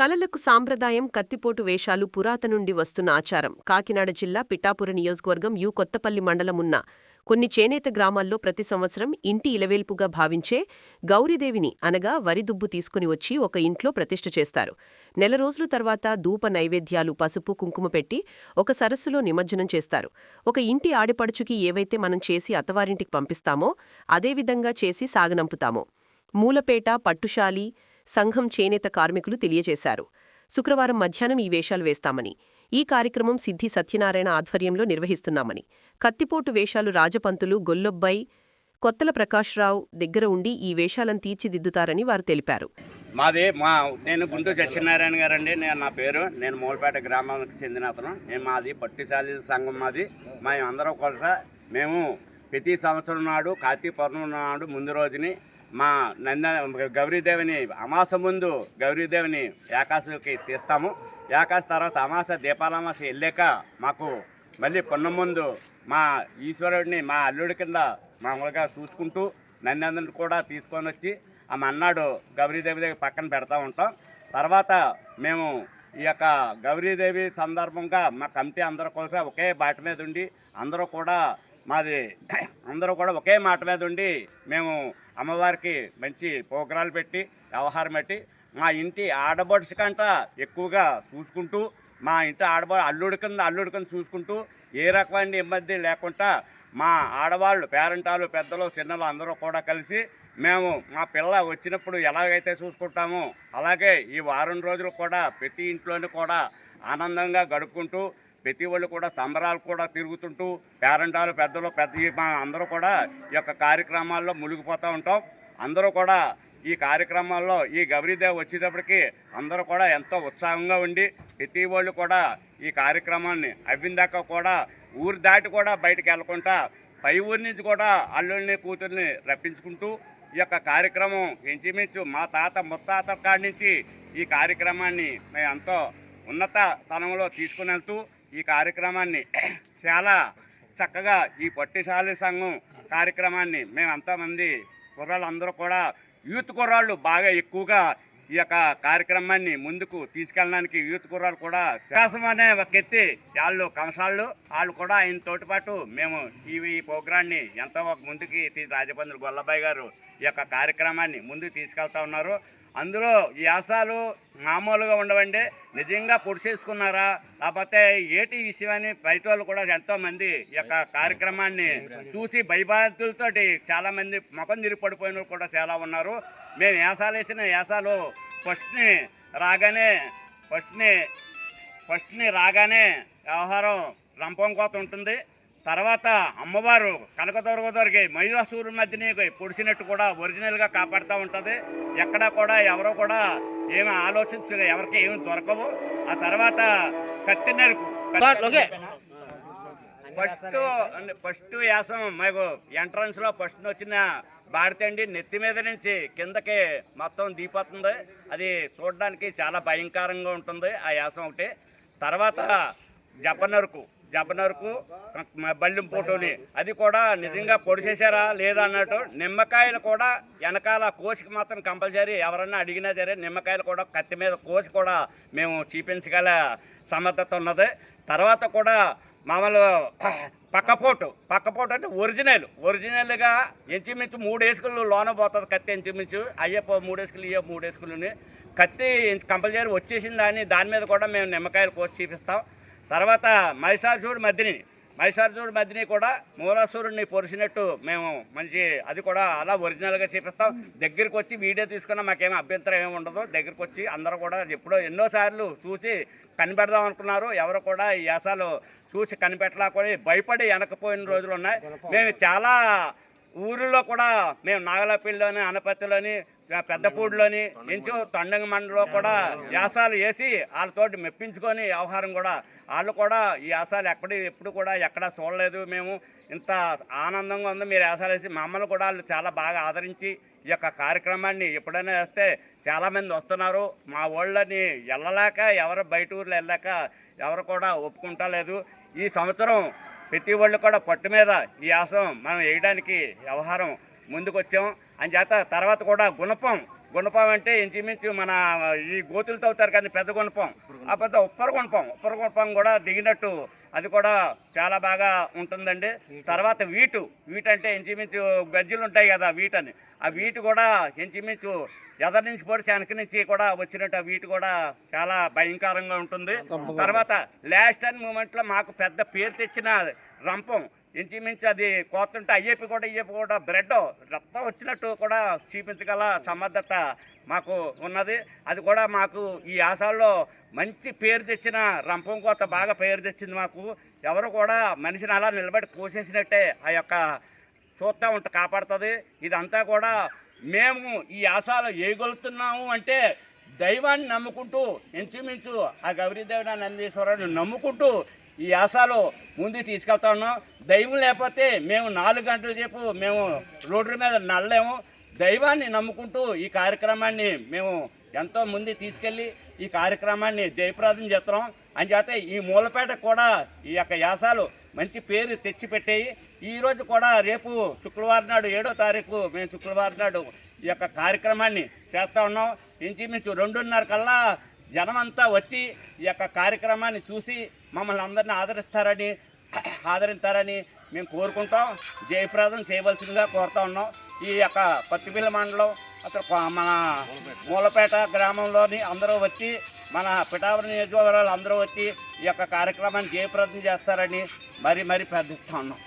కలలకు సాంప్రదాయం కత్తిపోటు వేషాలు పురాతనుండి వస్తున్న ఆచారం. కాకినాడ జిల్లా పిఠాపుర నియోజకవర్గం యు కొత్తపల్లి మండలం ఉన్న కొన్ని చేనేత గ్రామాల్లో ప్రతి సంవత్సరం ఇంటి ఇలవేల్పుగా భావించే గౌరీదేవిని అనగా వరిదుబ్బు తీసుకుని వచ్చి ఒక ఇంట్లో ప్రతిష్ఠ చేస్తారు. నెల రోజుల తర్వాత ధూప నైవేద్యాలు పసుపు కుంకుమ పెట్టి ఒక సరస్సులో నిమజ్జనం చేస్తారు. ఒక ఇంటి ఆడిపడుచుకి ఏవైతే మనం చేసి అత్తవారింటికి పంపిస్తామో అదేవిధంగా చేసి సాగనంపుతామో. మూలపేట పట్టుశాలి సంఘం చేనేత కార్మికులు తెలియజేశారు. శుక్రవారం మధ్యాహ్నం ఈ వేషాలు వేస్తామని ఈ కార్యక్రమం సిద్ధి సత్యనారాయణ ఆధ్వర్యంలో నిర్వహిస్తున్నామని. కత్తిపోటు వేషాలు రాజపంతులు గొల్లొబ్బై కొత్తల ప్రకాశ్రావు దగ్గర ఉండి ఈ వేషాలను తీర్చిదిద్దుతారని వారు తెలిపారు. మాది మా నేను గుంటూరు సత్యనారాయణ అండి నేను నా పేరు నేను మూలపేట గ్రామానికి చెందిన అతను. నేను మాది పట్టిశాలి సంఘం మాది. మేము అందరం కొలస మేము ప్రతి సంవత్సరం నాడు కార్తీక పౌర్ణమి నాడు ముందు రోజుని మా నంద గౌరీదేవిని అమాస ముందు గౌరీదేవిని ఏకాశికి తీస్తాము. ఏకాశ తర్వాత అమాస దీపాలమాస వెళ్ళాక మాకు మళ్ళీ పొన్న ముందు మా ఈశ్వరుడిని మా అల్లుడి కింద మామూలుగా చూసుకుంటూ నన్నందరిని కూడా తీసుకొని వచ్చి ఆ మన్నాడు గౌరీదేవి దగ్గర పక్కన పెడతా ఉంటాం. తర్వాత మేము ఈ యొక్క గౌరీదేవి సందర్భంగా మా కమిటీ అందరూ కూడా ఒకే బాట మీద ఉండి అందరూ కూడా మాది అందరూ కూడా ఒకే మాట మీద ఉండి మేము అమ్మవారికి మంచి పోగ్రాలు పెట్టి వ్యవహారం పెట్టి మా ఇంటి ఆడబడుచు కంట ఎక్కువగా చూసుకుంటూ మా ఇంటి ఆడబ అల్లుడి కింద అల్లుడి కింద చూసుకుంటూ ఏ రకమైన ఇబ్బంది లేకుండా మా ఆడవాళ్ళు పేరెంటాలు పెద్దలు చిన్నలు అందరూ కూడా కలిసి మేము మా పిల్ల వచ్చినప్పుడు ఎలాగైతే చూసుకుంటామో అలాగే ఈ వారం రోజులు కూడా ప్రతి ఇంట్లోని కూడా ఆనందంగా గడుపుకుంటూ ప్రతి వాళ్ళు కూడా సంబరాలు కూడా తిరుగుతుంటూ పేరెంటాలు పెద్దలు పెద్ద మా అందరూ కూడా ఈ యొక్క కార్యక్రమాల్లో మునిగిపోతూ ఉంటాం. అందరూ కూడా ఈ కార్యక్రమాల్లో ఈ గౌరీదేవి వచ్చేటప్పటికి అందరూ కూడా ఎంతో ఉత్సాహంగా ఉండి ప్రతి వాళ్ళు కూడా ఈ కార్యక్రమాన్ని అవ్విందాక కూడా ఊరు దాటి కూడా బయటకు వెళ్ళకుండా పై ఊరి నుంచి కూడా అల్లుల్ని కూతుర్ని రప్పించుకుంటూ ఈ యొక్క కార్యక్రమం ఇంచుమించు మా తాత ముత్తాత కాడి నుంచి ఈ కార్యక్రమాన్ని మేము ఎంతో ఉన్నత స్థానంలో తీసుకుని వెళ్తూ ఈ కార్యక్రమాన్ని చాలా చక్కగా ఈ పట్టిశాలి సంఘం కార్యక్రమాన్ని మేము కుర్రాళ్ళందరూ అందరూ కూడా యూత్ కుర్రాళ్ళు బాగా ఎక్కువగా ఈ యొక్క కార్యక్రమాన్ని ముందుకు తీసుకెళ్ళడానికి యూత్ కుర్రాళ్ళు కూడా వికాసం అనే ఒక ఎత్తి వాళ్ళు కంసాళ్ళు వాళ్ళు కూడా ఆయన తోటిపాటు మేము ఈ ప్రోగ్రాన్ని ఎంతో ఒక ముందుకి రాజబంధులు గొల్లబాయ్ గారు ఈ యొక్క కార్యక్రమాన్ని ముందుకు తీసుకెళ్తా ఉన్నారు. అందులో యాసాలు మామూలుగా ఉండవండి. నిజంగా పొడిచేసుకున్నారా? లేకపోతే ఏటి విషయమని బయట వాళ్ళు కూడా ఎంతోమంది ఈ యొక్క కార్యక్రమాన్ని చూసి భయబాధులతోటి చాలామంది ముఖం తిరిగి పడిపోయిన వాళ్ళు కూడా చాలా ఉన్నారు. మేము యాసాలు వేసిన యాసాలు ఫస్ట్ని రాగానే ఫస్ట్ని ఫస్ట్ని రాగానే వ్యవహారం రంపం కోత ఉంటుంది. తర్వాత అమ్మవారు కనకదుర్గదొరికి మహిళాసూరు మధ్యని పొడిచినట్టు కూడా ఒరిజినల్గా కాపాడుతూ ఉంటుంది. ఎక్కడా కూడా ఎవరో కూడా ఏమి ఆలోచించ ఎవరికి ఏమి దొరకవు. ఆ తర్వాత కత్తి నరుకు ఫస్ట్ ఫస్ట్ యాసం మాకు ఎంట్రన్స్లో ఫస్ట్ వచ్చిన బాడితండి నెత్తి మీద నుంచి కిందకి మొత్తం దీపోతుంది అది చూడడానికి చాలా భయంకరంగా ఉంటుంది ఆ యాసం ఒకటి. తర్వాత జపనరుకు. జపనరుకు బళ్ళిం పోటోని. అది కూడా నిజంగా పొడి చేశారా లేదా అన్నట్టు నిమ్మకాయలు కూడా వెనకాల కోసికి మాత్రం కంపల్సరీ ఎవరన్నా అడిగినా సరే నిమ్మకాయలు కూడా కత్తి మీద కోసి కూడా మేము చూపించగల సమర్థత ఉన్నది. తర్వాత కూడా మామూలు పక్కపోటు. పక్కపోటు అంటే ఒరిజినల్. ఒరిజినల్గా ఇంచుమించు మూడు వేసుకులు లోన పోతుంది కత్తి ఇంచుమించు. అయ్యప్ప మూడు వేసుకులు ఇయ్యో మూడు వేసుకులని. కత్తి కంపల్సరీ వచ్చేసింది దాని దాని మీద కూడా మేము నిమ్మకాయలు కోసి చూపిస్తాం. తర్వాత మహిషాసురుడు మధ్యని మహిషాసురుడు మధ్యని కూడా మూలాసురుడిని పొరిచినట్టు మేము మంచి అది కూడా అలా ఒరిజినల్గా చూపిస్తాం. దగ్గరికి వచ్చి వీడియో తీసుకున్నా మాకేం అభ్యంతరం ఏమి ఉండదు. దగ్గరికి వచ్చి అందరూ కూడా ఎప్పుడో ఎన్నోసార్లు చూసి కనిపెడదాం అనుకున్నారు. ఎవరు కూడా ఈ యాసాలు చూసి కనిపెట్టలేకొని భయపడి వెనకపోయిన రోజులు ఉన్నాయి. మేము చాలా ఊరిలో కూడా మేము నాగలపల్లిలోని అనపత్తిలోని పెద్దపూడిలోని ఇంచు తొండంగ మండలో కూడా యాసాలు వేసి వాళ్ళతోటి మెప్పించుకొని వ్యవహారం కూడా. వాళ్ళు కూడా ఈ యాసాలు ఎక్కడ ఎప్పుడు కూడా ఎక్కడ చూడలేదు మేము. ఇంత ఆనందంగా ఉంది మీరు యాసాలు వేసి. మమ్మల్ని కూడా వాళ్ళు చాలా బాగా ఆదరించి ఈ యొక్క కార్యక్రమాన్ని ఎప్పుడైనా వేస్తే చాలామంది వస్తున్నారు. మా ఊళ్ళని వెళ్ళలేక ఎవరు బయట ఊర్లో వెళ్ళాక ఎవరు కూడా ఒప్పుకుంటా లేదు ఈ సంవత్సరం ప్రతి వాళ్ళు కూడా పట్టు మీద ఈ యాసం మనం వేయడానికి వ్యవహారం ముందుకొచ్చాం. అని చేత తర్వాత కూడా గుణపం గుణపం అంటే ఇంచుమించు మన ఈ గోతులు తవ్వుతారు కానీ పెద్ద గుణపం. ఆ పెద్ద ఉప్పర గుణపం ఉప్పర గుణపం కూడా దిగినట్టు అది కూడా చాలా బాగా ఉంటుందండి. తర్వాత వీటు వీటు అంటే ఇంచుమించు గజ్జలు ఉంటాయి కదా వీటని. ఆ వీటు కూడా ఇంచుమించు ఎదరి నుంచి పొడిచి వెనక నుంచి కూడా వచ్చినట్టు ఆ వీటు కూడా చాలా భయంకరంగా ఉంటుంది. తర్వాత లాస్ట్ టైం మూమెంట్లో మాకు పెద్ద పేరు తెచ్చిన రంపం ఇంచుమించు అది కోతుంటే అయ్యేపి కూడా అయ్యేపి కూడా బ్రెడ్ రక్తం వచ్చినట్టు కూడా చూపించగల సమర్థత మాకు ఉన్నది. అది కూడా మాకు ఈ ఆశాల్లో మంచి పేరు తెచ్చిన రంపం కోత బాగా పేరు తెచ్చింది మాకు. ఎవరు కూడా మనిషిని అలా నిలబడి కోసేసినట్టే ఆ యొక్క చూస్తూ ఉంట కాపాడుతుంది. ఇదంతా కూడా మేము ఈ ఆశాలు ఏగొలుతున్నాము అంటే దైవాన్ని నమ్ముకుంటూ ఇంచుమించు ఆ గౌరీదేవి నందీశ్వరుని నమ్ముకుంటూ ఈ యాసాలు ముందు తీసుకెళ్తా ఉన్నాం. దైవం లేకపోతే మేము నాలుగు గంటల సేపు మేము రోడ్డు మీద నడలేము. దైవాన్ని నమ్ముకుంటూ ఈ కార్యక్రమాన్ని మేము ఎంతో ముందు తీసుకెళ్ళి ఈ కార్యక్రమాన్ని జయప్రదం చేస్తున్నాం. అంచేత ఈ మూలపేట కూడా ఈ యొక్క యాసాలు మంచి పేరు తెచ్చిపెట్టాయి. ఈరోజు కూడా రేపు శుక్రవారం నాడు ఏడో తారీఖు మేము శుక్రవారం నాడు ఈ యొక్క కార్యక్రమాన్ని చేస్తూ ఉన్నాం. ఇంచుమించు రెండున్నర కల్లా జనమంతా వచ్చి ఈ యొక్క కార్యక్రమాన్ని చూసి మమ్మల్ని అందరినీ ఆదరిస్తారని ఆదరిస్తారని మేము కోరుకుంటాం. జయప్రదం చేయవలసిందిగా కోరుతా ఉన్నాం. ఈ యొక్క పత్తిపిల్ల మండలం అసలు మన మూలపేట గ్రామంలోని అందరూ వచ్చి మన పిఠాపురం నియోజకవర్గాలు అందరూ వచ్చి ఈ యొక్క కార్యక్రమాన్ని జయప్రదం చేస్తారని మరీ మరీ ప్రార్థిస్తా ఉన్నాం.